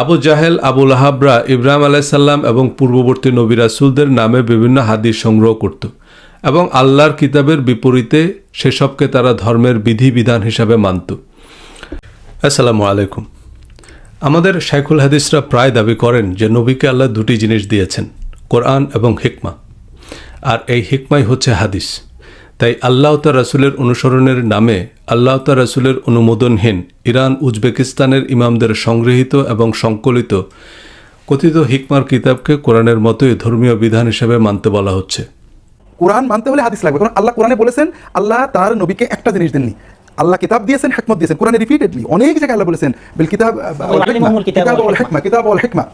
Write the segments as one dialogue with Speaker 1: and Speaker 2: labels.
Speaker 1: আবু জাহেল আবুল আহাবরা ইব্রাহিম আলাইসাল্লাম এবং পূর্ববর্তী নবী রাসুলদের নামে বিভিন্ন হাদিস সংগ্রহ করত এবং আল্লাহর কিতাবের বিপরীতে সেসবকে তারা ধর্মের বিধিবিধান হিসাবে মানত। আসসালামু আলাইকুম। আমাদের শাইখুল হাদিসরা প্রায় দাবি করেন যে নবীকে আল্লাহ দুটি জিনিস দিয়েছেন, কোরআন এবং হিকমা। আর এই হিকমাই হচ্ছে হাদিস। তাই আল্লাহ তা রাসুলের অনুসরণের নামে আল্লাহ তা রাসুলের অনুমোদনহীন ইরান, উজবেকিস্তানের ইমামদের সংগৃহীত এবং সংকলিত কথিত হিকমার কিতাবকে কোরআনের মতোই ধর্মীয় বিধান হিসেবে মানতে বলা হচ্ছে।
Speaker 2: কোরআন মানতে হলে হাদিস লাগবে। কারণ আল্লাহ কোরআনে বলেছেন, আল্লাহ তার নবীকে একটা জিনিস দেননি। আল্লাহ কিতাব দিয়েছেন হেকমত দিয়েছেন কোরআনে রিপিটেডলি অনেক জায়গায় আল্লাহ বলেছেন বিল কিতাব
Speaker 3: আলিমাহুল কিতাব ওয়াল
Speaker 2: হিকমা। কিতাব ওয়াল হিকমা।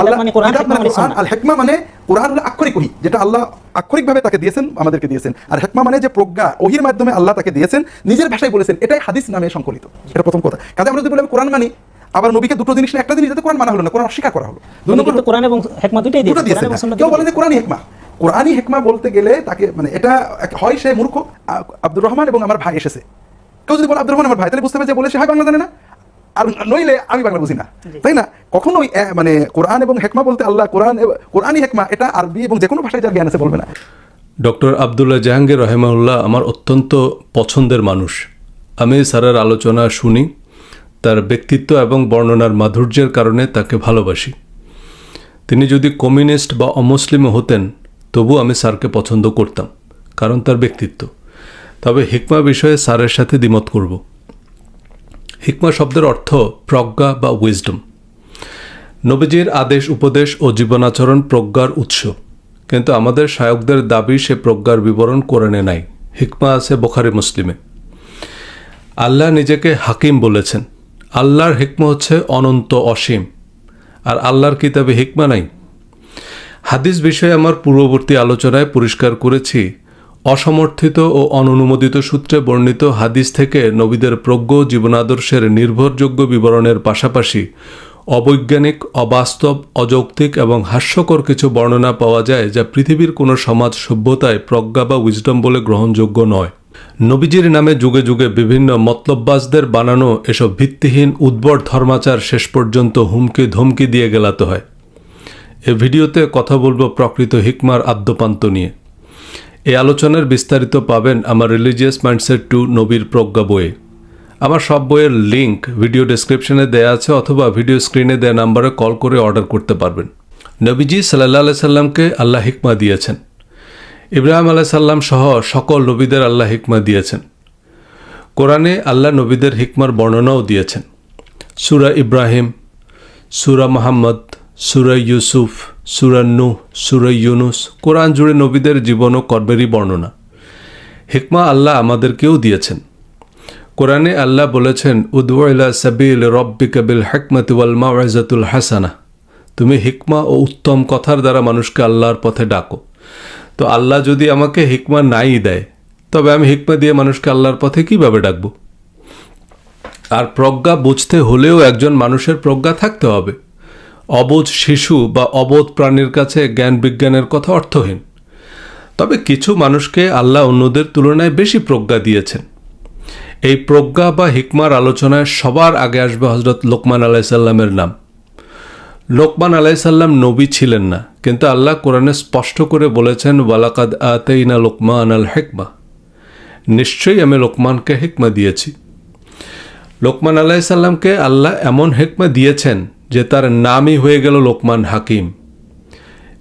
Speaker 2: আল্লাহ
Speaker 3: মানে কোরআন,
Speaker 2: মানে
Speaker 3: মানে
Speaker 2: কোরআন আল হিকমা মানে কোরআন হলো আক্ষরিক ওহী যেটা আল্লাহ আক্ষরিকভাবে তাকে দিয়েছেন আমাদেরকে দিয়েছেন। আর হিকমা মানে যে প্রজ্ঞা ওহির মাধ্যমে আল্লাহ তাকে দিয়েছেন নিজের ভাষায় বলেছেন এটাই হাদিস নামে সংকলিত। এটা প্রথম কথা। কাজে আমরা যদি বলি কোরআন মানি আবার নবীকে দুটো জিনিস না একটা জিনিস যাতে কোরআন মানা হলো না কোরআন অস্বীকার করা হলো।
Speaker 3: কোরআন এবং হেকমত দুটোই
Speaker 2: দুটো
Speaker 3: দিয়েছেন
Speaker 2: কেউ বলে যে কোরআনই হেকমা। কোরআনই হেকমা বলতে গেলে তাকে মানে এটা হয় সে মূর্খ আব্দুর রহমান এবং আমার ভাই এসেছে। কেউ যদি বলে আব্দুর রহমান আমার ভাই তাহলে বুঝতে পারছে যে বলে সে হয় বাংলা জানে না। আর নইলে আমি বাংলা বুঝি না। তাই না? কখনোই মানে কোরআন এবং হেকমা বলতে আল্লাহ কোরআন এব- কোরআনই হেকমা এটা আরবি এবং যে কোনো ভাষায় যার জ্ঞান আছে বলবে না।
Speaker 1: ডক্টর আবদুল্লাহ জাহাঙ্গীর রহেমাউল্লাহ আমার অত্যন্ত পছন্দের মানুষ। আমি স্যারের আলোচনা শুনি তার ব্যক্তিত্ব এবং বর্ণনার মাধুর্যের কারণে তাকে ভালোবাসি। তিনি যদি কমিউনিস্ট বা অমুসলিমও হতেন তবু আমি স্যারকে পছন্দ করতাম কারণ তার ব্যক্তিত্ব। তবে হিকমা বিষয়ে স্যারের সাথে দ্বিমত করব। হিকমা শব্দের অর্থ প্রজ্ঞা বা উইজডম নবীজির আদেশ, উপদেশ ও জীবনাচরণ প্রজ্ঞার উৎস। কিন্তু আমাদের শায়কদের দাবি সে প্রজ্ঞার বিবরণ কোরআনে নাই। হিকমা আছে বোখারি মুসলিমে। আল্লাহ নিজেকে হাকিম বলেছেন। আল্লাহর হিকমা হচ্ছে অনন্ত অসীম। আর আল্লাহর কিতাবে হিকমা নাই। হাদিস বিষয়ে আমার পূর্ববর্তী আলোচনায় পরিষ্কার করেছি অসমর্থিত ও অননুমোদিত সূত্রে বর্ণিত হাদিস থেকে নবীদের প্রজ্ঞ জীবনাদর্শের নির্ভরযোগ্য বিবরণের পাশাপাশি অবৈজ্ঞানিক, অবাস্তব, অযৌক্তিক এবং হাস্যকর কিছু বর্ণনা পাওয়া যায় যা পৃথিবীর কোনো সমাজ সভ্যতায় প্রজ্ঞা বা উইজডম বলে গ্রহণযোগ্য নয়। নবীজির নামে যুগে যুগে বিভিন্ন মতলববাজদের বানানো এসব ভিত্তিহীন উদ্ভট ধর্মাচার শেষ পর্যন্ত হুমকি ধমকি দিয়ে গেলাতে হয়। এ ভিডিওতে কথা বলব প্রকৃত হিকমার আদ্যপান্ত নিয়ে। এই আলোচনার বিস্তারিত পাবেন আমার রিলিজিয়াস মাইন্ডসেট টু নবীর প্রজ্ঞা বইয়ে। আমার সব বইয়ের লিঙ্ক ভিডিও ডেসক্রিপশনে দেয়া আছে অথবা ভিডিও স্ক্রিনে দেয়া নাম্বারে কল করে অর্ডার করতে পারবেন। নবীজি সাল্লাহ আলাই সাল্লামকে আল্লাহ হিকমা দিয়েছেন। ইব্রাহিম আলাহ সাল্লাম সহ সকল নবীদের আল্লাহ হিকমা দিয়েছেন। কোরআনে আল্লাহ নবীদের হিকমার বর্ণনাও দিয়েছেন। সুরা ইব্রাহিম, সুরা মোহাম্মদ সুরা ইউসুফ, সুরা নূহ, সুরা ইউনুস, কোরআন জুড়ে নবীদের জীবন ও কর্মেরই বর্ণনা। হিকমা আল্লাহ আমাদেরকেও দিয়েছেন। কোরআনে আল্লাহ বলেছেন উদ্ওয়াইলা সাবিল রব্বিকা বিল হেকমত ওয়াল মাওয়াজাতুল হাসানা। তুমি হিকমা ও উত্তম কথার দ্বারা মানুষকে আল্লাহর পথে ডাকো। তো আল্লাহ যদি আমাকে হিকমা নাই দেয়, তবে আমি হিকমা দিয়ে মানুষকে আল্লাহর পথে কীভাবে ডাকবো? আর প্রজ্ঞা বুঝতে হলেও একজন মানুষের প্রজ্ঞা থাকতে হবে। অবোধ শিশু বা অবোধ প্রাণীর কাছে জ্ঞান বিজ্ঞানের কথা অর্থহীন। তবে কিছু মানুষকে আল্লাহ অন্যদের তুলনায় বেশি প্রজ্ঞা দিয়েছেন। এই প্রজ্ঞা বা হিকমার আলোচনায় সবার আগে আসবে হজরত লোকমান আলাইসাল্লামের নাম। লোকমান আলাইসাল্লাম নবী ছিলেন না, কিন্তু আল্লাহ কোরআনে স্পষ্ট করে বলেছেন, ওয়ালাকাদ আতেইনা লোকমান আল হেকমা। নিশ্চয়ই আমি লোকমানকে হেকমা দিয়েছি। লোকমান আলাইসাল্লামকে আল্লাহ এমন হেকমা দিয়েছেন যে তার নামই হয়ে গেল লোকমান হাকিম।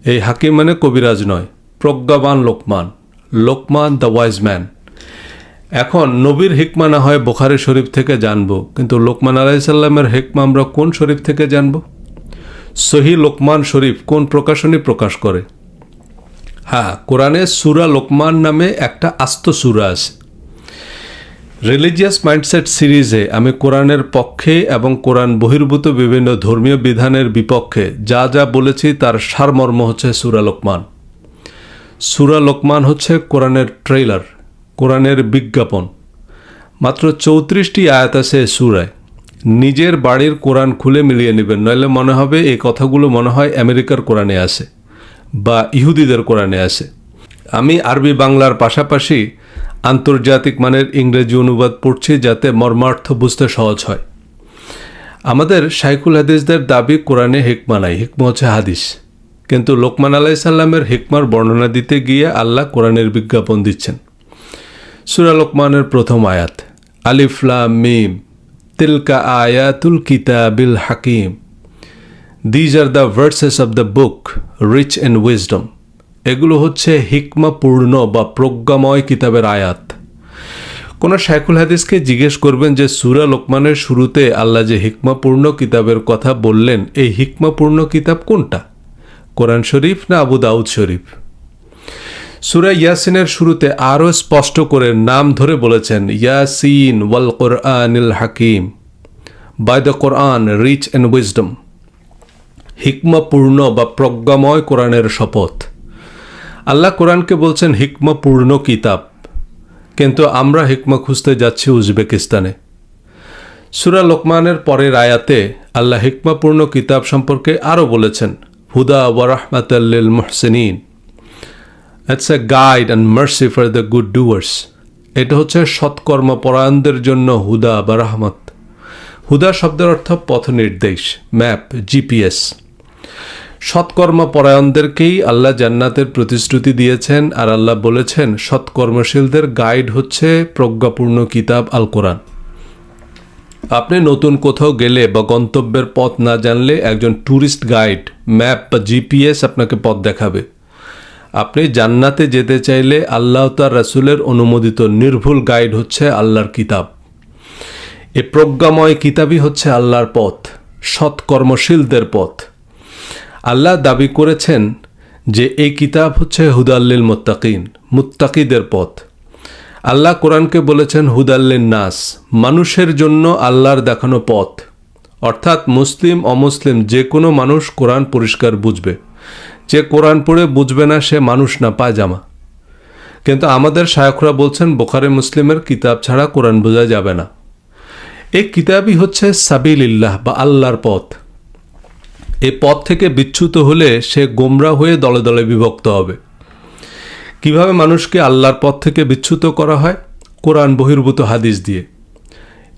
Speaker 1: এই হাকিম মানে কবিরাজ নয়, প্রজ্ঞাবান Luqman Luqman the wise man. এখন নবীর হিকমা না হয় বোখারি শরীফ থেকে জানব, কিন্তু লোকমান আলাইসাল্লামের হেকমা আমরা কোন শরীফ থেকে জানব? সহি লোকমান শরীফ কোন প্রকাশনী প্রকাশ করে? হ্যাঁ কোরআনে সুরা লোকমান নামে একটা আস্ত সুরা আছে। রিলিজিয়াস মাইন্ডসেট সিরিজে আমি কোরআনের পক্ষে এবং কোরআন বহির্ভূত বিভিন্ন ধর্মীয় বিধানের বিপক্ষে যা যা বলেছি তার সারমর্ম হচ্ছে সুরা লোকমান। সুরা লোকমান হচ্ছে কোরআনের ট্রেলার কোরআনের বিজ্ঞাপন। মাত্র চৌত্রিশটি আয়াত আছে সুরায়। নিজের বাড়ির কোরআন খুলে মিলিয়ে নেবেন, নইলে মনে হবে এই কথাগুলো মনে হয় আমেরিকার কোরআনে আছে বা ইহুদিদের কোরআনে আছে। আমি আরবি বাংলার পাশাপাশি আন্তর্জাতিক মানের ইংরেজি অনুবাদ পড়ছি যাতে মর্মার্থ বুঝতে সহজ হয়। আমাদের শাইকুল হাদিসদের দাবি, কোরআনে হিকমা নাই, হিকমা হচ্ছে হাদিস। কিন্তু লোকমান আলাহি সাল্লামের হিকমার বর্ণনা দিতে গিয়ে আল্লাহ কোরআনের বিজ্ঞাপন দিচ্ছেন। সুরা লোকমানের প্রথম আয়াত আলিফলাম মিম, তিলকা আয়াতুল কিতাবিল হাকিম। These are the verses of the book rich in wisdom এগুলো হচ্ছে হিকমাপূর্ণ বা প্রজ্ঞাময় কিতাবের আয়াত। কোনো শাইকুল হাদিসকে জিজ্ঞেস করবেন যে, সুরা লোকমানের শুরুতে আল্লাহ যে হিকমাপূর্ণ কিতাবের কথা বললেন, এই হিকমাপূর্ণ কিতাব কোনটা? কোরআন শরীফ না আবু দাউদ শরীফ? সুরা ইয়াসিনের শুরুতে আরও স্পষ্ট করে নাম ধরে বলেছেন, ইয়াসিন ওয়াল কোরআনিল হাকিম, by the Quran rich and wisdom. হিকমাপূর্ণ বা প্রজ্ঞাময় কোরআনের শপথ। আল্লাহ কোরআনকে বলছেন হিকমাপূর্ণ কিতাব। কিন্তু আমরা হিকমা খুঁজতে যাচ্ছি উজবেকিস্তানে। সুরা লোকমানের পরের আয়াতে আল্লাহ হিকমাপূর্ণ কিতাব সম্পর্কে আরও বলেছেন, হুদা ওয়ারাহমাতাল্লিল মুহসিনিন। It's a guide and mercy for the good doers এটা হচ্ছে সৎকর্ম সৎকর্মপরায়ণদের জন্য হুদা বা রাহমত। হুদা শব্দের অর্থ পথ নির্দেশ ম্যাপ, জিপিএস। সৎকর্মপরায়ণদেরকেই আল্লাহ জান্নাতের প্রতিশ্রুতি দিয়েছেন আর আল্লাহ বলেছেন, সৎকর্মশীলদের গাইড হচ্ছে প্রজ্ঞাপূর্ণ কিতাব আল কোরআন আপনি নতুন কোথাও গেলে বা গন্তব্যের পথ না জানলে একজন ট্যুরিস্ট গাইড, ম্যাপ বা জিপিএস আপনাকে পথ দেখাবে। আপনি জান্নাতে যেতে চাইলে আল্লাহ তার রাসুলের অনুমোদিত নির্ভুল গাইড হচ্ছে আল্লাহর কিতাব। এ প্রজ্ঞাময় কিতাবই হচ্ছে আল্লাহর পথ, সৎকর্মশীলদের পথ। আল্লাহ দাবি করেছেন যে এই কিতাব হচ্ছে হুদাল্লিল মুত্তাকিন, মুত্তাকিদের পথ। আল্লাহ কোরআনকে বলেছেন হুদাল্লিন নাস, মানুষের জন্য আল্লাহর দেখানো পথ। অর্থাৎ মুসলিম, অমুসলিম, যে কোনো মানুষ কোরআন পরিষ্কার বুঝবে। যে কোরআন পড়ে বুঝবে না, সে মানুষ না, পায়জামা। কিন্তু আমাদের শায়করা বলছেন, বোখারে মুসলিমের কিতাব ছাড়া কোরআন বোঝা যাবে না। এই কিতাবই হচ্ছে সাবিল ইল্লাহ বা আল্লাহর পথ। এই পথ থেকে বিচ্যুত হলে সে গোমরা হয়ে দলে দলে বিভক্ত হবে। কীভাবে মানুষকে আল্লাহর পথ থেকে বিচ্যুত করা হয়? কোরআন বহির্ভূত হাদিস দিয়ে।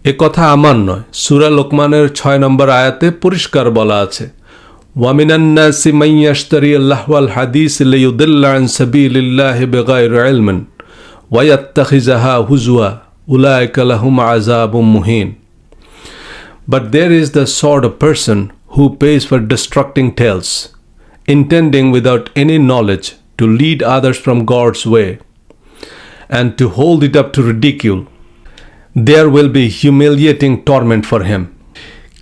Speaker 1: এ কথা আমার নয়, সুরা লোকমানের ছয় নম্বর আয়াতে পরিষ্কার বলা আছে। ওয়ামিনান্নাসি মাইয়াশতারি আল্লাহওয়াল হাদিস লিউদিল্লা আন সাবিলিল্লাহি বিগাইর ইলমিন ওয়ায়াত্তাখিজাহা হুজুয়া উলাইকা লাহুম আযাবুম Muhin. But there is the sort of person who pays for destructing tales, intending without any knowledge to lead others from God's way, and to hold it up to ridicule. There will be humiliating torment for him.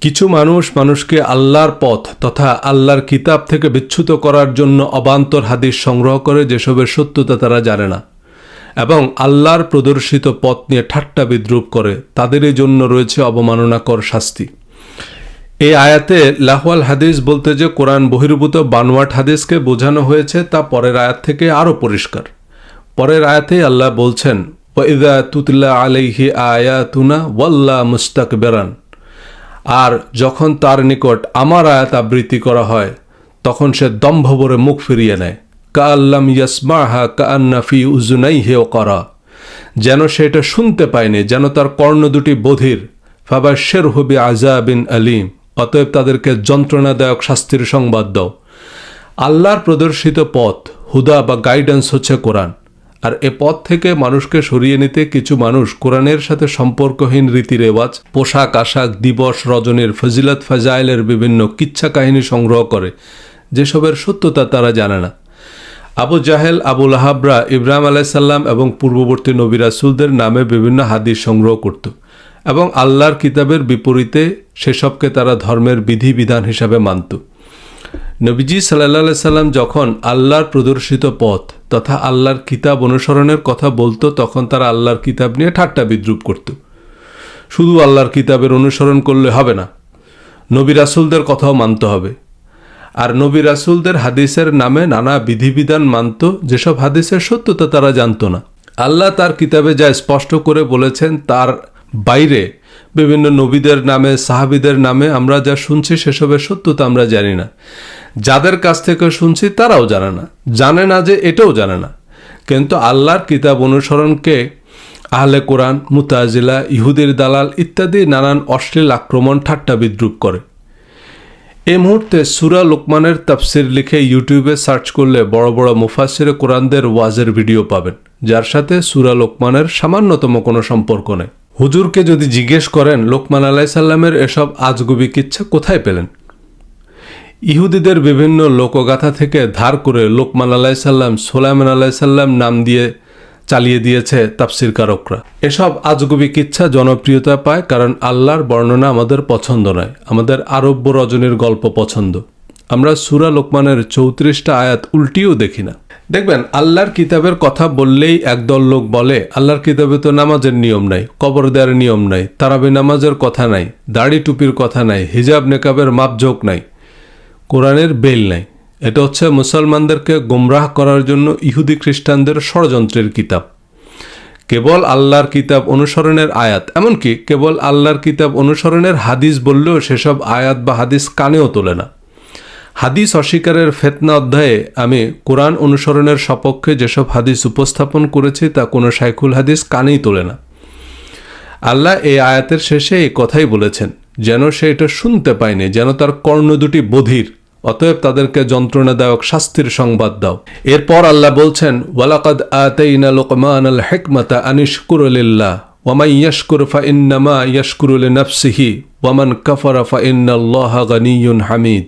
Speaker 1: কিছু মানুষ মানুষকে আল্লাহর পথ তথা আল্লাহর কিতাব থেকে বিচ্যুত করার জন্য অবান্তর হাদিস সংগ্রহ করে যেসবের সত্যতা তারা জানে না এবং আল্লাহর প্রদর্শিত পথ নিয়ে ঠাট্টা বিদ্রুপ করে তাদেরই জন্য রয়েছে অবমাননাকর শাস্তি এই আয়াতে লাহওয়াল হাদিস বলতে যে কোরআন বহির্ভূত বানোয়াট হাদিসকে বোঝানো হয়েছে তা পরের আয়াত থেকে আরও পরিষ্কার। পরের আয়াতেই আল্লাহ বলছেন, ওয়াইদা তুতলা আলাইহি আয়াতুনা ওয়াল্লা মুস্তাক বেরান আর যখন তার নিকট আমার আয়াত আবৃত্তি করা হয়, তখন সে দম্ভ ভরে মুখ ফিরিয়ে নেয়। কা আল্লাম ইয়াসমাহা কা আন্নাফি উজুনাই হেও করা যেন সে এটা শুনতে পায়নি, যেন তার কর্ণ দুটি বধির। ফাবাশের হবি আজা বিন আলিম। অতএব তাদেরকে যন্ত্রণাদায়ক শাস্তির সংবাদ দাও। আল্লাহর প্রদর্শিত পথ, হুদা বা গাইডেন্স হচ্ছে কোরআন। আর এ পথ থেকে মানুষকে সরিয়ে নিতে কিছু মানুষ কোরআনের সাথে সম্পর্কহীন রীতি রেওয়াজ, পোশাক, আশাক, দিবস, রজনীর ফজিলত, ফাজাইলের বিভিন্ন কিচ্ছা কাহিনী সংগ্রহ করে। যেসবের সত্যতা তারা জানে না। আবু জাহেল আবুল আহাবরা ইব্রাহিম আলাইসাল্লাম এবং পূর্ববর্তী নবী রাসুলদের নামে বিভিন্ন হাদিস সংগ্রহ করত। এবং আল্লাহর কিতাবের বিপরীতে সেসবকে তারা ধর্মের বিধিবিধান হিসাবে মানত। নবীজি সাল্লাহ সাল্লাম যখন আল্লাহর প্রদর্শিত পথ তথা আল্লাহর কিতাব অনুসরণের কথা বলতো, তখন তারা আল্লাহর কিতাব নিয়ে ঠাট্টা বিদ্রুপ করত। শুধু আল্লাহর কিতাবের অনুসরণ করলে হবে না, নবী রাসুলদের কথাও মানতে হবে। আর নবী রাসুলদের হাদিসের নামে নানা বিধিবিধান মানত, যেসব হাদিসের সত্যতা তারা জানতো না। আল্লাহ তার কিতাবে যা স্পষ্ট করে বলেছেন, তার বাইরে। বিভিন্ন নবীদের নামে, সাহাবিদের নামে আমরা যা শুনছি সেসবের সত্যতা আমরা জানি না। যাদের কাছ থেকে শুনছি তারাও জানে না। জানে না যে এটাও জানে না। কিন্তু আল্লাহর কিতাব অনুসরণকে আহলে কোরআন, মুতাজিলা, ইহুদির দালাল ইত্যাদি নানান অশ্লীল আক্রমণ ঠাট্টা বিদ্রুপ করে। এই মুহূর্তে সুরা লোকমানের তাফসির লিখে ইউটিউবে সার্চ করলে বড় বড় মুফাসির কোরআনদের ওয়াজের ভিডিও পাবেন, যার সাথে সুরা লোকমানের সামান্যতম কোনো সম্পর্ক নেই। হুজুরকে যদি জিজ্ঞেস করেন, লোকমান আলাহ সাল্লামের এসব আজগুবি কিচ্ছা কোথায় পেলেন? ইহুদিদের বিভিন্ন লোকগাথা থেকে ধার করে লোকমান আলাহ সাল্লাম সোলাইমান আলাহ সাল্লাম নাম দিয়ে চালিয়ে দিয়েছে তাফসির কারকরা। এসব আজগুবি কিচ্ছা জনপ্রিয়তা পায় কারণ আল্লাহর বর্ণনা আমাদের পছন্দ নয়, আমাদের আরব্য রজনীর গল্প পছন্দ। আমরা সুরা লোকমানের চৌত্রিশটা আয়াত উল্টিও দেখি না। দেখবেন, আল্লাহর কিতাবের কথা বললেই একদল লোক বলে, আল্লাহর কিতাবে তো নামাজের নিয়ম নাই, কবর দেওয়ার নিয়ম নাই, তারাবি নামাজের কথা নাই, দাড়ি টুপির কথা নাই, হিজাব নেকাবের মাপঝোঁক নাই, কোরআনের বেল নাই। এটা হচ্ছে মুসলমানদেরকে গোমরাহ করার জন্য ইহুদি খ্রিস্টানদের ষড়যন্ত্রের কিতাব। কেবল আল্লাহর কিতাব অনুসরণের আয়াত, এমনকি কেবল আল্লাহর কিতাব অনুসরণের হাদিস বললেও সেসব আয়াত বা হাদিস কানেও তোলে না। হাদিস অস্বীকারের ফেতনা অধ্যায়ে আমি কোরআন অনুসরণের সপক্ষে যেসব হাদিস উপস্থাপন করেছি, তা কোনো শাইখুল হাদিস কানেই তোলে না। আল্লাহ এই আয়াতের শেষে এই কথাই বলেছেন, যেন সে এটা শুনতে পায়নি, যেন তার কর্ণ দুটি বধির, অতএব তাদেরকে যন্ত্রণাদায়ক শাস্তির সংবাদ দাও। এরপর আল্লাহ বলছেন, ওয়ালাকাদ আতাইনা লোকমান আল হেকমাতা আনিশকুরলিল্লাহ ওয়ামাই ইয়াশকুর ফা ইন্নামা ইয়াশকুরুল নফসিহি ওয়ামান কাফারা ফা ইন্নাল্লাহ গানিয়ুন হামিদ।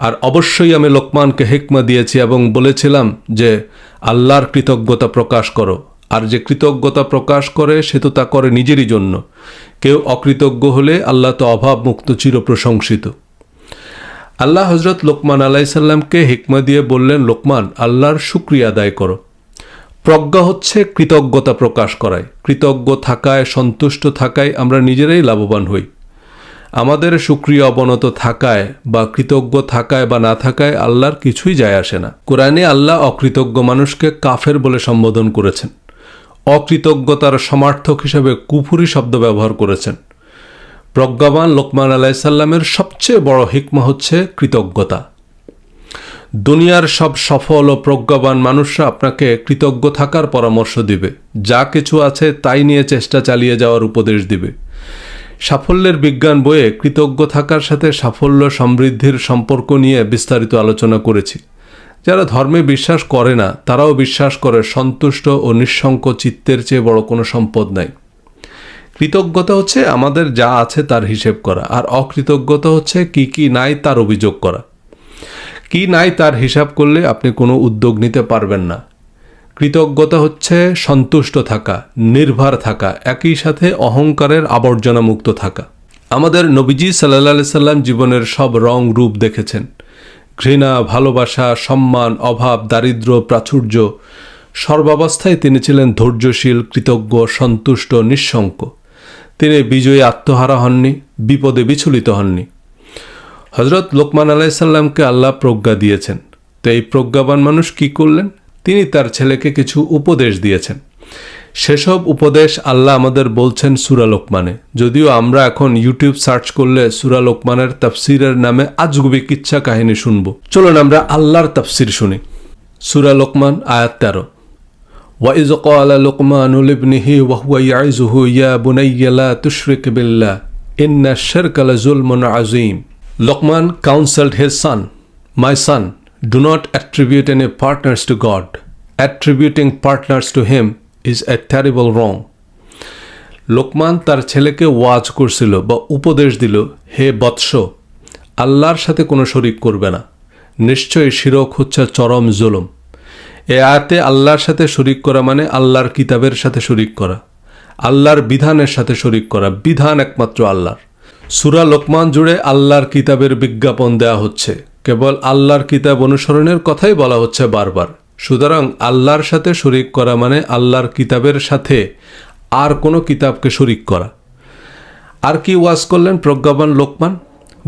Speaker 1: আর অবশ্যই আমি লোকমানকে হেকমা দিয়েছি এবং বলেছিলাম যে আল্লাহর কৃতজ্ঞতা প্রকাশ করো। আর যে কৃতজ্ঞতা প্রকাশ করে, সে তো তা করে নিজেরই জন্য। কেউ অকৃতজ্ঞ হলে আল্লাহ তো অভাবমুক্ত, চিরপ্রশংসিত। আল্লাহ হজরত লোকমান আলাইসাল্লামকে হিকমা দিয়ে বললেন, লোকমান, আল্লাহর শুক্রিয়া আদায় করো। প্রজ্ঞা হচ্ছে কৃতজ্ঞতা প্রকাশ করায়। কৃতজ্ঞ থাকায়, সন্তুষ্ট থাকায় আমরা নিজেরাই লাভবান হই। আমাদের সুক্রিয় অবনত থাকায় বা কৃতজ্ঞ থাকায় বা না থাকায় আল্লাহর কিছুই যায় আসে না। কোরআনে আল্লাহ অকৃতজ্ঞ মানুষকে কাফের বলে সম্বোধন করেছেন। অকৃতজ্ঞতার সমার্থক হিসেবে কুফুরি শব্দ ব্যবহার করেছেন। প্রজ্ঞাবান লোকমান আলাইসাল্লামের সবচেয়ে বড় হিকমা হচ্ছে কৃতজ্ঞতা। দুনিয়ার সব সফল ও প্রজ্ঞাবান মানুষরা আপনাকে কৃতজ্ঞ থাকার পরামর্শ দিবে। যা কিছু আছে তাই নিয়ে চেষ্টা চালিয়ে যাওয়ার উপদেশ দিবে। সাফল্যের বিজ্ঞান বইয়ে কৃতজ্ঞ থাকার সাথে সাফল্য সমৃদ্ধির সম্পর্ক নিয়ে বিস্তারিত আলোচনা করেছি। যারা ধর্মে বিশ্বাস করে না, তারাও বিশ্বাস করে সন্তুষ্ট ও নিঃশঙ্ক চিত্তের চেয়ে বড় কোনো সম্পদ নাই। কৃতজ্ঞতা হচ্ছে আমাদের যা আছে তার হিসেব করা, আর অকৃতজ্ঞতা হচ্ছে কি কি নাই তার অভিযোগ করা। কি নাই তার হিসাব করলে আপনি কোনো উদ্যোগ নিতে পারবেন না। কৃতজ্ঞতা হচ্ছে, সন্তুষ্ট থাকা, নির্ভর থাকা, একই সাথে অহংকারের আবর্জনা মুক্ত থাকা। আমাদের নবীজি সাল্লা সাল্লাম জীবনের সব রং রূপ দেখেছেন। ঘৃণা, ভালোবাসা, সম্মান, অভাব, দারিদ্র, প্রাচুর্য, সর্বাবস্থায় তিনি ছিলেন ধৈর্যশীল, কৃতজ্ঞ, সন্তুষ্ট নিঃশঙ্ক তিনি বিজয়ী, আত্মহারা হননি, বিপদে বিচলিত হননি। হজরত লোকমান আলাইসাল্লামকে আল্লাহ প্রজ্ঞা দিয়েছেন। তো এই প্রজ্ঞাবান মানুষ কি করলেন? তিনি তার ছেলেকে কিছু উপদেশ দিয়েছেন সেসব উপদেশ আল্লাহ আমাদের বলছেন সুরা লোকমানে যদিও আমরা এখন ইউটিউব সার্চ করলে সুরা লোকমানের তাফসিরের নামে আজগুবি কিচ্ছা কাহিনী শুনব চলুন আমরা আল্লাহর তাফসির শুনি সুরা লোকমান আয়াত তেরো وإذ قال لقمان لابنه وهو يعزه يا بني لا تشرك بالله إن الشرك لظلم عظيم Luqman counseled his son, My son, Do not attribute any partners to God. Attributing partners to him is a terrible wrong. Lokman তার ছেলেকে ওয়াজ করছিল বা উপদেশ দিল, হে বৎস, আল্লাহর সাথে কোনো শরিক করবে না। নিশ্চয়ই শিরক হচ্ছে চরম জুলুম। এ আয়াতে আল্লাহর সাথে শরিক করা মানে আল্লাহর কিতাবের সাথে শরিক করা। আল্লাহর বিধানের সাথে শরিক করা, বিধান একমাত্র আল্লাহর। সুরা লোকমান জুড়ে আল্লাহর কিতাবের বিজ্ঞাপন দেয়া হচ্ছে। কেবল আল্লাহর কিতাব অনুসরণের কথাই বলা হচ্ছে বারবার। সুতরাং আল্লাহর সাথে শরিক করা মানে আল্লাহর কিতাবের সাথে আর কোনো কিতাবকে শরিক করা। আর কি ওয়াজ করলেন প্রজ্ঞাবান লোকমান?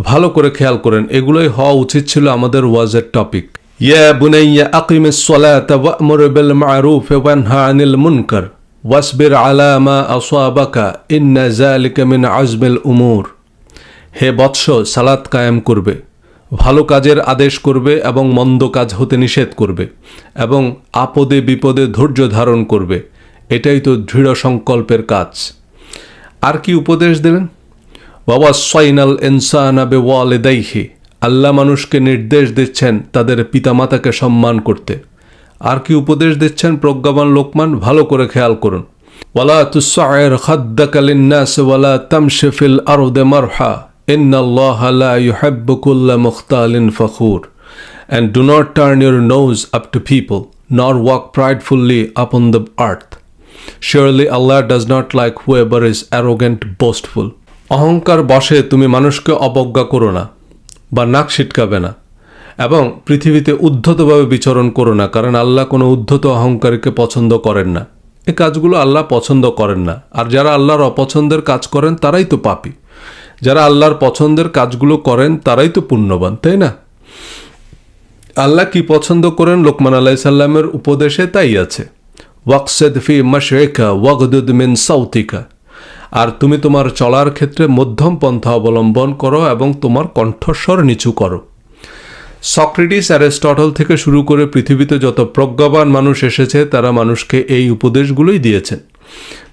Speaker 1: ভালো করে খেয়াল করেন, এগুলোই হওয়া উচিত ছিল আমাদের ওয়াজের টপিক। ইয়া বুনাইয়া সালাতা ওয়া'মুর বিল মা'রুফ ওয়ানহা আনিল মুনকার। ওয়াসবির আলা মা ইন্না যালিকা মিন আজমিল উমুর। হে বৎস, সালাত কায়েম করবে। ভালো কাজের আদেশ করবে এবং মন্দ কাজ হতে নিষেধ করবে এবং আপদে বিপদে ধৈর্য ধারণ করবে। এটাই তো দৃঢ় সংকল্পের কাজ। আর কি উপদেশ দেবেন? বাবা সাইনাল ওয়ালে ওয়ালেদাইহি আল্লাহ মানুষকে নির্দেশ দিচ্ছেন তাদের পিতামাতাকে সম্মান করতে। আর কি উপদেশ দিচ্ছেন প্রজ্ঞাবান লোকমান? ভালো করে খেয়াল করুন। ওয়ালা তুসায়ের খাদ্দাকালিন্নাস ওয়ালা তামশিফিল আরদে মারহা। And do not turn your nose up to people nor walk pridefully upon the earth. Surely Allah does not like whoever is arrogant, boastful. অহংকার বসে তুমি মানুষকে অবজ্ঞা করো না বা নাক ছিটকাবে না এবং পৃথিবীতে উদ্ধতভাবে বিচরণ করো না কারণ আল্লাহ কোনো উদ্ধত অহংকারীকে পছন্দ করেন না। এ কাজগুলো আল্লাহ পছন্দ করেন না আর যারা আল্লাহর অপছন্দের কাজ করেন তারাই তো পাপী। যারা আল্লাহর পছন্দের কাজগুলো করেন, তারাই তো পুণ্যবান, তাই না? আল্লাহ কি পছন্দ করেন? লোকমান আলাহ সাল্লামের উপদেশে তাই আছে। ওয়াকসেদ ফি মাশেখা ওয়াগদুদ মিন সাউতিকা। আর তুমি তোমার চলার ক্ষেত্রে মধ্যম পন্থা অবলম্বন করো এবং তোমার কণ্ঠস্বর নিচু করো। সক্রেটিস অ্যারিস্টটল থেকে শুরু করে পৃথিবীতে যত প্রজ্ঞাবান মানুষ এসেছে, তারা মানুষকে এই উপদেশগুলোই দিয়েছেন।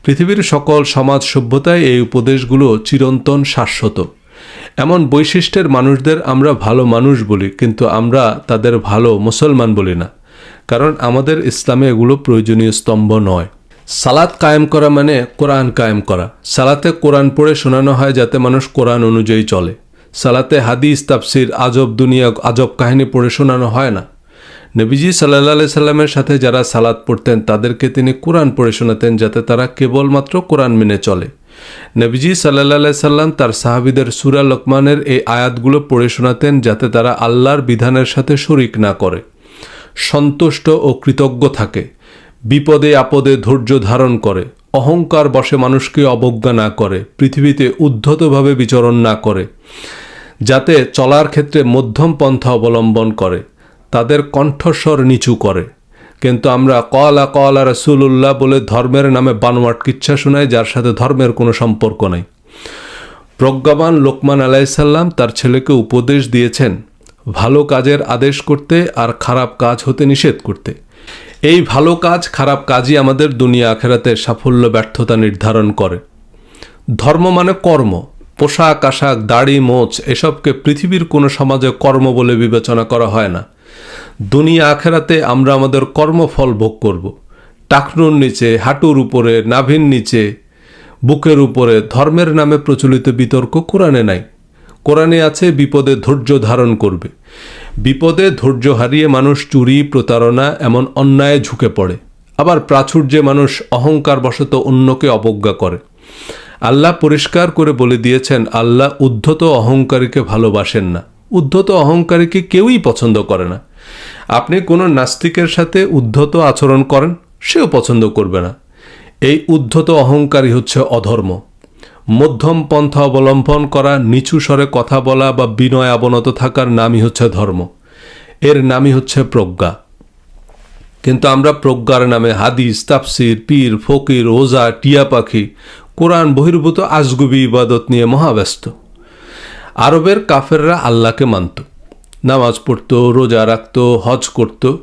Speaker 1: পৃথিবীর সকল সমাজ সভ্যতায় এই উপদেশগুলো চিরন্তন শাশ্বত। এমন বৈশিষ্ট্যের মানুষদের আমরা ভালো মানুষ বলি, কিন্তু আমরা তাদের ভালো মুসলমান বলি না। কারণ আমাদের ইসলামে এগুলো প্রয়োজনীয় স্তম্ভ নয়। সালাত কায়েম করা মানে কোরআন কায়েম করা। সালাতে কোরআন পড়ে শোনানো হয় যাতে মানুষ কোরআন অনুযায়ী চলে। সালাতে হাদিস, তাফসির, আজব দুনিয়া, আজব কাহিনী পড়ে শোনানো হয় না। নবীজি সাল্লাহ সাল্লামের সাথে যারা সালাদ পড়তেন, তাদেরকে তিনি কোরআন পড়ে শোনাতেন যাতে তারা কেবলমাত্র কোরআন মেনে চলে। নবীজি সাল্লাহ সাল্লাম তার সাহাবিদের সুরা লোকমানের এই আয়াতগুলো পড়ে শোনাতেন যাতে তারা আল্লাহর বিধানের সাথে শরিক না করে। সন্তুষ্ট ও কৃতজ্ঞ থাকে, বিপদে আপদে ধৈর্য ধারণ করে, অহংকার বসে মানুষকে অবজ্ঞা না করে, পৃথিবীতে উদ্ধতভাবে বিচরণ না করে, যাতে চলার ক্ষেত্রে মধ্যম পন্থা অবলম্বন করে। তাদের কণ্ঠস্বর নিচু করে। কিন্তু আমরা কলা কলা রসুল্লাহ বলে ধর্মের নামে বানোয়াট কিচ্ছা শোনাই, যার সাথে ধর্মের কোনো সম্পর্ক নেই। প্রজ্ঞাবান লোকমান আলাইসাল্লাম তার ছেলেকে উপদেশ দিয়েছেন, ভালো কাজের আদেশ করতে আর খারাপ কাজ হতে নিষেধ করতে। এই ভালো কাজ খারাপ কাজই আমাদের দুনিয়া আখেরাতে সাফল্য, ব্যর্থতা নির্ধারণ করে। ধর্ম মানে কর্ম। পোশাক, আশাক, দাড়ি, মোচ, এসবকে পৃথিবীর কোনো সমাজে কর্ম বলে বিবেচনা করা হয় না। দুনিয়া আখেরাতে আমরা আমাদের কর্মফল ভোগ করব। টাকনুর নিচে, হাঁটুর উপরে, নাভির নিচে, বুকের উপরে, ধর্মের নামে প্রচলিত বিতর্ক কোরআনে নাই। কোরআনে আছে, বিপদে ধৈর্য ধারণ করবে। বিপদে ধৈর্য হারিয়ে মানুষ চুরি, প্রতারণা, এমন অন্যায় ঝুঁকে পড়ে। আবার প্রাচুর্যে মানুষ অহংকার বশত অন্যকে অবজ্ঞা করে। আল্লাহ পরিষ্কার করে বলে দিয়েছেন, আল্লাহ উদ্ধত অহংকারীকে ভালোবাসেন না। উদ্ধত অহংকারীকে কেউই পছন্দ করে না। আপনি কোনো নাস্তিকের সাথে উদ্ধত আচরণ করেন, সেও পছন্দ করবে না। এই উদ্ধত অহংকারী হচ্ছে অধর্ম। মধ্যম পন্থা অবলম্বন করা, নিচু স্বরে কথা বলা বা বিনয় অবনত থাকার নামই হচ্ছে ধর্ম। এর নামই হচ্ছে প্রজ্ঞা। কিন্তু আমরা প্রজ্ঞার নামে হাদিস, তাফসির, পীর, ফকির ওজা টিয়া পাখি, কোরআন, বহির্ভূত আজগুবি ইবাদত নিয়ে মহাব্যস্ত। আরবের কাফেররা আল্লাহকে মানত। নামাজ পড়তো, রোজা রাখত, হজ করত।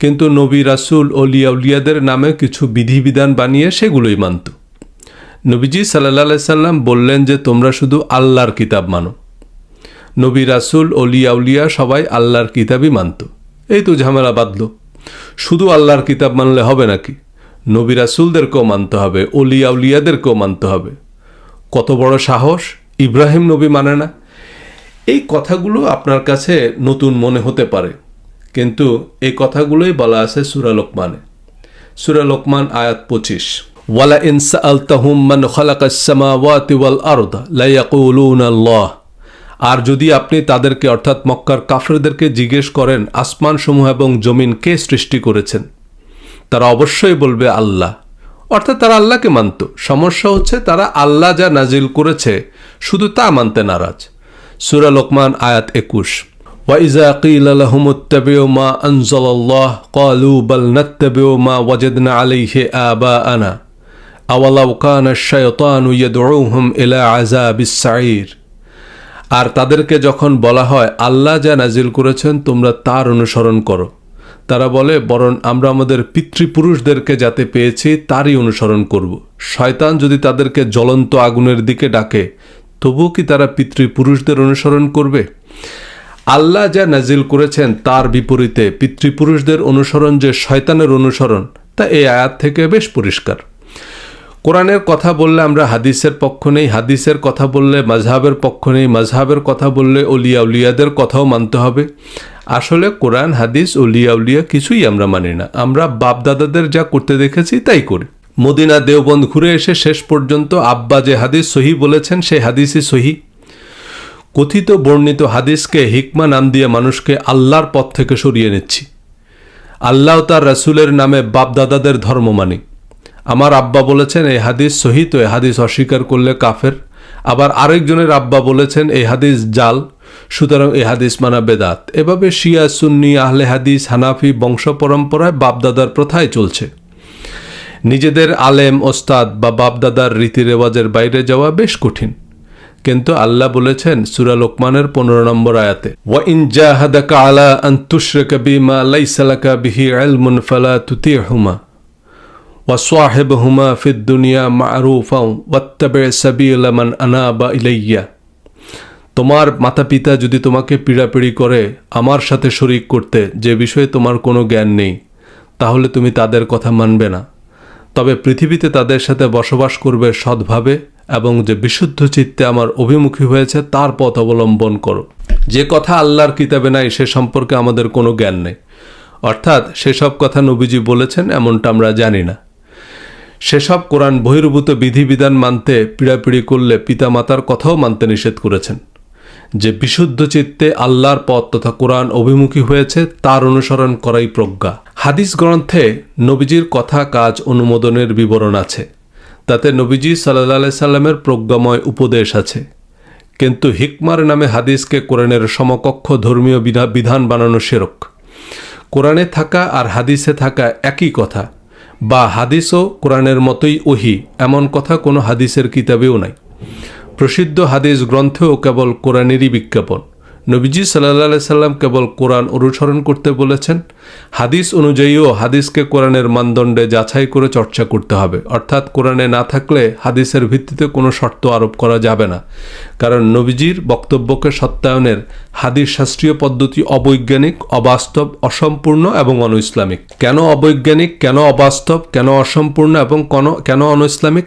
Speaker 1: কিন্তু নবী রাসুল অলিয়া উলিয়াদের নামে কিছু বিধিবিধান বানিয়ে সেগুলোই মানত। নবীজি সাল্লা সাল্লাম বললেন যে, তোমরা শুধু আল্লাহর কিতাব মানো। নবী রাসুল অলিয়া উলিয়া সবাই আল্লাহর কিতাবই মানত। এই তো ঝামেলা বাঁধল। শুধু আল্লাহর কিতাব মানলে হবে নাকি? নবী রাসুলদেরকেও মানতে হবে, অলিয়া উলিয়াদেরকেও মানতে হবে। কত বড় সাহস, ইব্রাহিম নবী মানে না। এই কথাগুলো আপনার কাছে নতুন মনে হতে পারে, কিন্তু এই কথাগুলোই বলা আছে সুরা লোকমানে। সুরা লোকমান আয়াত পঁচিশ। ওয়ালা ইনসা আলতাহুম মান খালাকাসসামাওয়াতি ওয়াল আরদ লা ইয়াকুলুনা আল্লাহ। আর যদি আপনি তাদেরকে, অর্থাৎ মক্কার কাফেরদেরকে জিজ্ঞেস করেন, আসমানসমূহ এবং জমিন কে সৃষ্টি করেছেন, তারা অবশ্যই বলবে আল্লাহ। অর্থাৎ তারা আল্লাহকে মানত। সমস্যা হচ্ছে তারা আল্লাহ যা নাজিল করেছে, শুধু তা মানতে নারাজ। সুরা লোকমান আয়াত একুশ وإذا قيل لهم اتبعوا ما أنزل الله قالوا بل نتبع ما وجدنا عليه آباءنا أولو كان الشيطان يدعوهم إلى عذاب السعير আর তাদেরকে যখন বলা হয় আল্লাহ যা নাজিল করেছেন তোমরা তার অনুসরণ করো তারা বলে বরং আমরা আমাদের পিতৃপুরুষদেরকে যাতে পেয়েছি তারই অনুসরণ করব শয়তান যদি তাদেরকে জ্বলন্ত আগুনের দিকে ডাকে তবুও কি তারা পিতৃপুরুষদের অনুসরণ করবে? আল্লাহ যা নাজিল করেছেন তার বিপরীতে পিতৃপুরুষদের অনুসরণ যে শয়তানের অনুসরণ, তা এই আয়াত থেকে বেশ পরিষ্কার। কোরআনের কথা বললে আমরা হাদিসের পক্ষ নেই, হাদিসের কথা বললে মাঝহাবের পক্ষ নেই মাঝহাবের কথা বললে অলিয়া উলিয়াদের কথাও মানতে হবে। আসলে কোরআন, হাদিস, অলিয়া উলিয়া কিছুই আমরা মানি না। আমরা বাপদাদাদের যা করতে দেখেছি তাই করি। মদিনা দেওবন্দ ঘুরে এসে শেষ পর্যন্ত আব্বা যে হাদিস সহি বলেছেন, সেই হাদিসই সহি। কথিত বর্ণিত হাদিসকে হিকমা নাম দিয়ে মানুষকে আল্লাহর পথ থেকে সরিয়ে নিচ্ছি। আল্লাহ তার রাসূলের নামে বাপদাদাদের ধর্ম মানি। আমার আব্বা বলেছেন, এই হাদিস সহি তো, এই হাদিস অস্বীকার করলে কাফের। আবার আরেকজনের আব্বা বলেছেন, এই হাদিস জাল, সুতরাং এই হাদিস মানা বেদাত। এভাবে শিয়া, সুন্নি, আহলে হাদিস, হানাফি, বংশ পরম্পরায় বাপদাদার প্রথায় চলছে। নিজেদের আলেম, ওস্তাদ বা বাপদাদার রীতি রেওয়াজের বাইরে যাওয়া বেশ কঠিন। কিন্তু আল্লাহ বলেছেন সুরা লোকমানের পনেরো নম্বর আয়াতে ওয়া ইন জাহাদাকা আলা আন তুশরিকা বিমা লাইসা লাকা বিহি ইলমুন ফালা তুতিহুমা ওয়া সাহিবহুমা ফিদ দুনিয়া মা'রুফাও ওয়াত্তাবি সাবিলা মান আনাবা ইলাইয়া। তোমার মাতা পিতা যদি তোমাকে পীড়াপিড়ি করে, আমার সাথে শরিক করতে যে বিষয়ে তোমার কোনো জ্ঞান নেই, তাহলে তুমি তাদের কথা মানবে না। তবে পৃথিবীতে তাদের সাথে বসবাস করবে সৎভাবে এবং যে বিশুদ্ধ চিত্তে আমার অভিমুখী হয়েছে, তার পথ অবলম্বন করো। যে কথা আল্লাহর কিতাবে নাই, সে সম্পর্কে আমাদের কোনো জ্ঞান নেই। অর্থাৎ সেসব কথা নবীজি বলেছেন, এমনটা আমরা জানি না। সেসব কোরআন বহির্ভূত বিধিবিধান মানতে পীড়াপিড়ি করলে পিতামাতার কথাও মানতে নিষেধ করেছেন। যে বিশুদ্ধ চিত্তে আল্লাহর পথ তথা কোরআন অভিমুখী হয়েছে, তার অনুসরণ করাই প্রজ্ঞা। হাদিস গ্রন্থে নবীজির কথা, কাজ, অনুমোদনের বিবরণ আছে। তাতে নবীজি সাল্লাহ সাল্লামের প্রজ্ঞাময় উপদেশ আছে। কিন্তু হিকমার নামে হাদিসকে কোরআনের সমকক্ষ ধর্মীয় বিধা- বিধান বানানো সেরক কোরআনে থাকা আর হাদিসে থাকা একই কথা, বা হাদিসও কোরআনের মতোই ওহি, এমন কথা কোনো হাদিসের কিতাবেও নাই। প্রসিদ্ধ হাদিস গ্রন্থেও কেবল কোরআনেরই বিজ্ঞাপন। নবীজি সাল্লাহ সাল্লাম কেবল কোরআন অনুসরণ করতে বলেছেন। হাদিস অনুযায়ীও হাদিসকে কোরআনের মানদণ্ডে যাচাই করে চর্চা করতে হবে। অর্থাৎ কোরআনে না থাকলে হাদিসের ভিত্তিতে কোনো শর্ত আরোপ করা যাবে না। কারণ নবীজির বক্তব্যকে সত্যায়নের হাদিস শাস্ত্রীয় পদ্ধতি অবৈজ্ঞানিক, অবাস্তব, অসম্পূর্ণ এবং অন ইসলামিক কেন অবৈজ্ঞানিক, কেন অবাস্তব, কেন অসম্পূর্ণ এবং কেন- কেন অন ইসলামিক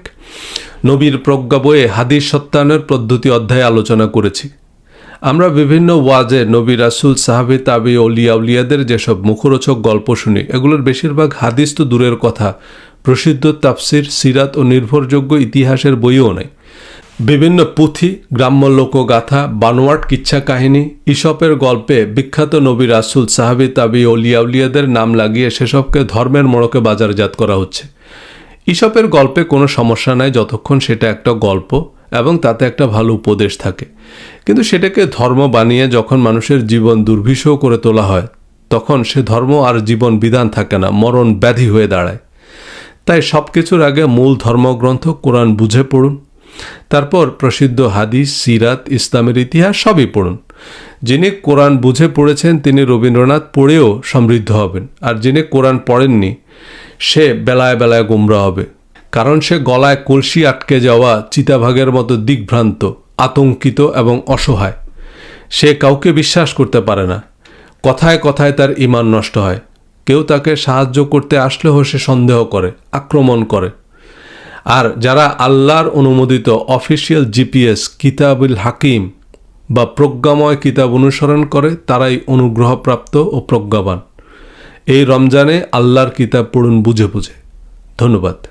Speaker 1: নবীর প্রজ্ঞা বইয়ে হাদিস সত্যায়নের পদ্ধতি অধ্যায়ে আলোচনা করেছি। আমরা বিভিন্ন ওয়াজে নবী রাসুল, সাহাবি, তাবি, অলিয়া, উলিয়াদের যেসব মুখরোচক গল্প শুনি, এগুলোর বেশিরভাগ হাদিস তো দূরের কথা। প্রসিদ্ধ তাফসির, সিরাত ও নির্ভরযোগ্য ইতিহাসের বইও নেই। বিভিন্ন পুঁথি, গ্রাম্য লোকগাথা, বানোয়াট কিচ্ছা কাহিনী, ইসপের গল্পে বিখ্যাত নবী রাসুল, সাহাবি, তাবি, অলিয়া, উলিয়াদের নাম লাগিয়ে সেসবকে ধর্মের মোড়কে বাজারজাত করা হচ্ছে। ইসপের গল্পে কোনো সমস্যা নাই, যতক্ষণ সেটা একটা গল্প। এবং তাতে একটা ভালো উপদেশ থাকে। কিন্তু সেটাকে ধর্ম বানিয়ে যখন মানুষের জীবন দুর্বিষহ করে তোলা হয়, তখন সে ধর্ম আর জীবন বিধান থাকে না, মরণ ব্যাধি হয়ে দাঁড়ায়। তাই সব কিছুর আগে মূল ধর্মগ্রন্থ কোরআন বুঝে পড়ুন, তারপর প্রসিদ্ধ হাদিস, সিরাত, ইসলামের ইতিহাস সবই পড়ুন। যিনি কোরআন বুঝে পড়েছেন, তিনি রবীন্দ্রনাথ পড়েও সমৃদ্ধ হবেন, আর যিনি কোরআন পড়েননি, সে বেলায় বেলায় গুমরা হবে। কারণ সে গলায় কলসি আটকে যাওয়া চিতাভাগের মতো দিগ্ভ্রান্ত, আতঙ্কিত এবং অসহায়। সে কাউকে বিশ্বাস করতে পারে না। কথায় কথায় তার ইমান নষ্ট হয়। কেউ তাকে সাহায্য করতে আসলেও সে সন্দেহ করে, আক্রমণ করে। আর যারা আল্লাহর অনুমোদিত অফিসিয়াল জিপিএস কিতাবুল হাকিম বা প্রজ্ঞাময় কিতাব অনুসরণ করে, তারাই অনুগ্রহপ্রাপ্ত ও প্রজ্ঞাবান। এই রমজানে আল্লাহর কিতাব পড়ুন বুঝে বুঝে। ধন্যবাদ।